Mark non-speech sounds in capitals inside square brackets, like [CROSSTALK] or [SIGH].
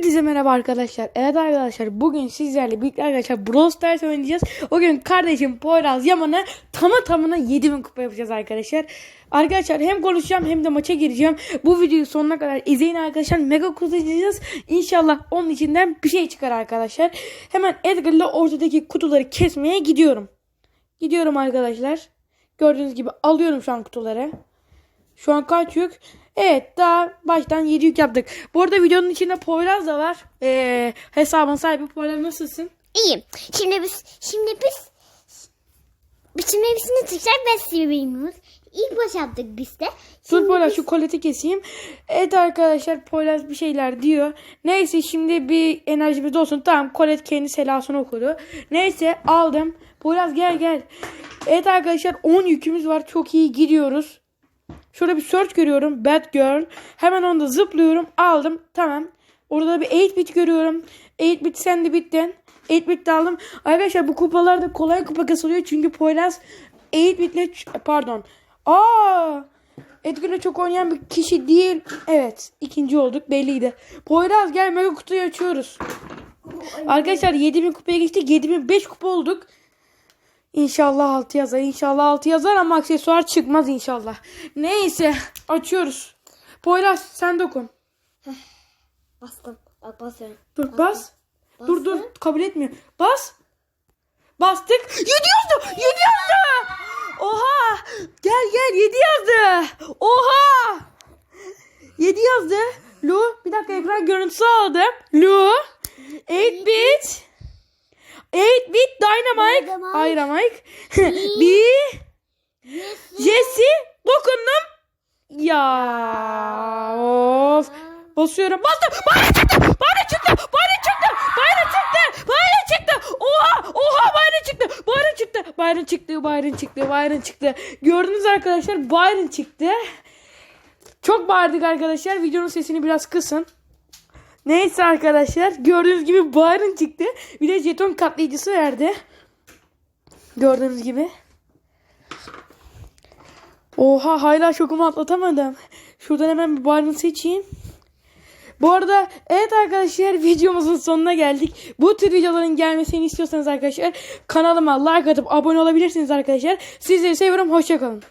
Hepinize merhaba arkadaşlar. Evet arkadaşlar bugün sizlerle birlikte arkadaşlar Brawl Stars oynayacağız. O gün kardeşim Poyraz Yaman'a tamı tamına 7000 kupa yapacağız arkadaşlar. Arkadaşlar hem konuşacağım hem de maça gireceğim. Bu videoyu sonuna kadar izleyin arkadaşlar. Mega kutulayacağız. İnşallah onun içinden bir şey çıkar arkadaşlar. Hemen Edgar'la ortadaki kutuları kesmeye gidiyorum. Gidiyorum arkadaşlar. Gördüğünüz gibi alıyorum şu an kutuları. Şu an kaç yük? Evet daha baştan 7 yük yaptık. Bu arada videonun içinde Poyraz da var. Ee, hesabın sahibi Poyraz nasılsın? İyiyim. Şimdi biz şimdi biz bütün hepsini tekrar besleyebiliyoruz. İlk baş yaptık biz de. Dur Şimdi Poyraz biz- şu koleti keseyim. Evet arkadaşlar Poyraz bir şeyler diyor. Neyse şimdi bir enerjimiz olsun. Tamam kolet kendi selasını okudu. Neyse aldım. Poyraz gel gel. Evet arkadaşlar 10 yükümüz var. Çok iyi gidiyoruz. Şurada bir search görüyorum. Bad girl. Hemen onu da zıplıyorum. Aldım. Tamam. Orada da bir 8 bit görüyorum. 8 bit sen de bitten. 8 bit de aldım. Arkadaşlar bu kupalarda kolay kupa kasılıyor. Çünkü Poyraz 8 bitle pardon. Aa! Edgar'la çok oynayan bir kişi değil. Evet. ikinci olduk. Belliydi. Poyraz gel mega kutuyu açıyoruz. Arkadaşlar 7000 kupaya geçtik. 7005 kupa olduk. İnşallah 6 yazar. İnşallah 6 yazar ama aksesuar çıkmaz inşallah. Neyse açıyoruz. Poyraz sen dokun. Bastım. Bak basıyorum. Dur bas. Dur dur kabul etmiyor. Bas. Bastık. 7 yazdı. 7 yazdı. Oha. Gel gel 7 yazdı. Oha. 7 yazdı. Lu bir dakika ekran görüntüsü aldım. Lu 8 bit 8 bit Dynamite Dynamite. Bir Jesse dokundum. Ya of. Basıyorum. Bastım. Bayrağı çıktı. Bayrağı çıktı. Bayrağı çıktı. Bayrağı çıktı. Bayrağı çıktı. Oha. Oha bayrağı çıktı. Bayrağı çıktı. Bayrağı çıktı. Bayrağı çıktı. Bayrağı çıktı. Gördünüz arkadaşlar Byron çıktı. Çok bağırdık arkadaşlar. Videonun sesini biraz kısın. Neyse arkadaşlar. Gördüğünüz gibi Byron çıktı. Bir de jeton katlayıcısı verdi. Gördüğünüz gibi. Oha hala şokumu atlatamadım. Şuradan hemen bir Byron seçeyim. Bu arada evet arkadaşlar [LAUGHS] videomuzun sonuna geldik. Bu tür videoların gelmesini istiyorsanız arkadaşlar kanalıma like atıp abone olabilirsiniz arkadaşlar. Sizleri seviyorum. Hoşçakalın.